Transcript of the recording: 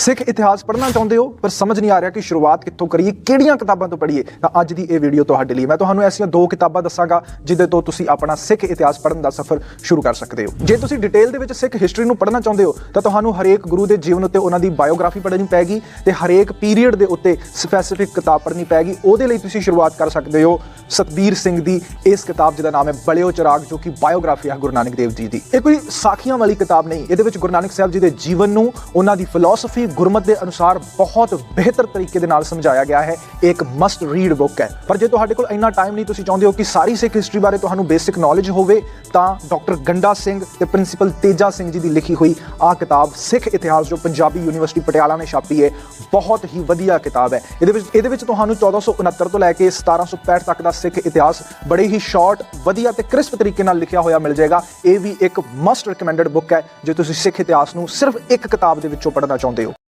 ਸਿੱਖ ਇਤਿਹਾਸ ਪੜ੍ਹਨਾ ਚਾਹੁੰਦੇ ਹੋ, ਪਰ ਸਮਝ ਨਹੀਂ ਆ ਰਿਹਾ ਕਿ ਸ਼ੁਰੂਆਤ ਕਿੱਥੋਂ ਕਰੀਏ, ਕਿਹੜੀਆਂ ਕਿਤਾਬਾਂ ਤੋਂ ਪੜ੍ਹੀਏ, ਤਾਂ ਅੱਜ ਦੀ ਇਹ ਵੀਡੀਓ ਤੁਹਾਡੇ ਲਈ। ਮੈਂ ਤੁਹਾਨੂੰ ਐਸੀਆਂ ਦੋ ਕਿਤਾਬਾਂ ਦੱਸਾਂਗਾ, ਜਿਹਦੇ ਤੋਂ ਤੁਸੀਂ ਆਪਣਾ ਸਿੱਖ ਇਤਿਹਾਸ ਪੜ੍ਹਨ ਦਾ ਸਫ਼ਰ ਸ਼ੁਰੂ ਕਰ ਸਕਦੇ ਹੋ। ਜੇ ਤੁਸੀਂ ਡਿਟੇਲ ਦੇ ਵਿੱਚ ਸਿੱਖ ਹਿਸਟਰੀ ਨੂੰ ਪੜ੍ਹਨਾ ਚਾਹੁੰਦੇ ਹੋ, ਤਾਂ ਤੁਹਾਨੂੰ ਹਰੇਕ ਗੁਰੂ ਦੇ ਜੀਵਨ ਉੱਤੇ ਉਹਨਾਂ ਦੀ ਬਾਇਓਗ੍ਰਾਫੀ ਪੜ੍ਹਨੀ ਪੈਗੀ ਤੇ ਹਰੇਕ ਪੀਰੀਅਡ ਦੇ ਉੱਤੇ ਸਪੈਸੀਫਿਕ ਕਿਤਾਬ ਪੜ੍ਹਨੀ ਪੈਗੀ। ਉਹਦੇ ਲਈ ਤੁਸੀਂ ਸ਼ੁਰੂਆਤ ਕਰ ਸਕਦੇ ਹੋ ਸਤਬੀਰ ਸਿੰਘ ਦੀ ਇਸ ਕਿਤਾਬ, ਜਿਹਦਾ ਨਾਮ ਹੈ ਬਲਿਓ ਚਿਰਾਗ, ਜੋ ਕਿ ਬਾਇਓਗ੍ਰਾਫੀ ਹੈ ਗੁਰੂ ਨਾਨਕ ਦੇਵ ਜੀ ਦੀ। ਇਹ ਕੋਈ ਸਾਖੀਆਂ ਵਾਲੀ ਕਿਤਾਬ ਨਹੀਂ, ਇਹਦੇ ਵਿੱਚ ਗੁਰੂ ਨਾਨਕ ਸਾਹਿਬ ਜੀ ਦੇ ਜੀਵਨ ਨੂੰ, ਉਹਨਾਂ ਦੀ ਫਿਲਾਸਫੀ ਗੁਰਮਤ ਦੇ ਅਨੁਸਾਰ ਬਹੁਤ ਬਿਹਤਰ ਤਰੀਕੇ ਦੇ ਨਾਲ ਸਮਝਾਇਆ ਗਿਆ ਹੈ। ਇਹ ਇੱਕ ਮਸਟ ਰੀਡ ਬੁੱਕ ਹੈ। ਪਰ ਜੇ ਤੁਹਾਡੇ ਕੋਲ ਇੰਨਾ ਟਾਈਮ ਨਹੀਂ, ਤੁਸੀਂ ਚਾਹੁੰਦੇ ਹੋ ਕਿ ਸਾਰੀ ਸਿੱਖ ਹਿਸਟਰੀ ਬਾਰੇ ਤੁਹਾਨੂੰ ਬੇਸਿਕ ਨੌਲੇਜ ਹੋਵੇ, ਤਾਂ ਡਾਕਟਰ ਗੰਡਾ ਸਿੰਘ ਤੇ ਪ੍ਰਿੰਸੀਪਲ ਤੇਜਾ ਸਿੰਘ ਜੀ ਦੀ ਲਿਖੀ ਹੋਈ ਆਹ ਕਿਤਾਬ ਸਿੱਖ ਇਤਿਹਾਸ, ਜੋ ਪੰਜਾਬੀ ਯੂਨੀਵਰਸਿਟੀ ਪਟਿਆਲਾ ਨੇ ਛਾਪੀ ਹੈ, ਬਹੁਤ ਹੀ ਵਧੀਆ ਕਿਤਾਬ ਹੈ। ਇਹਦੇ ਵਿੱਚ ਇਹਦੇ ਵਿੱਚ ਤੁਹਾਨੂੰ 1469 ਤੋਂ ਲੈ ਕੇ 1765 ਤੱਕ ਦਾ ਸਿੱਖ ਇਤਿਹਾਸ ਬੜੇ ਹੀ ਸ਼ਾਰਟ ਵਧੀਆ ਤੇ ਕ੍ਰਿਸਪ ਤਰੀਕੇ ਨਾਲ ਲਿਖਿਆ ਹੋਇਆ ਮਿਲ ਜਾਏਗਾ। ਇਹ ਵੀ ਇੱਕ ਮਸਟ ਰეკਮੈਂਡਡ ਬੁੱਕ ਹੈ, ਜੇ ਤੁਸੀਂ ਸਿੱਖ ਇਤਿਹਾਸ ਨੂੰ ਸਿਰਫ ਇੱਕ ਕਿਤਾਬ ਦੇ ਵਿੱਚੋਂ ਪੜ੍ਹਨਾ ਚਾਹੁੰਦੇ ਹੋ।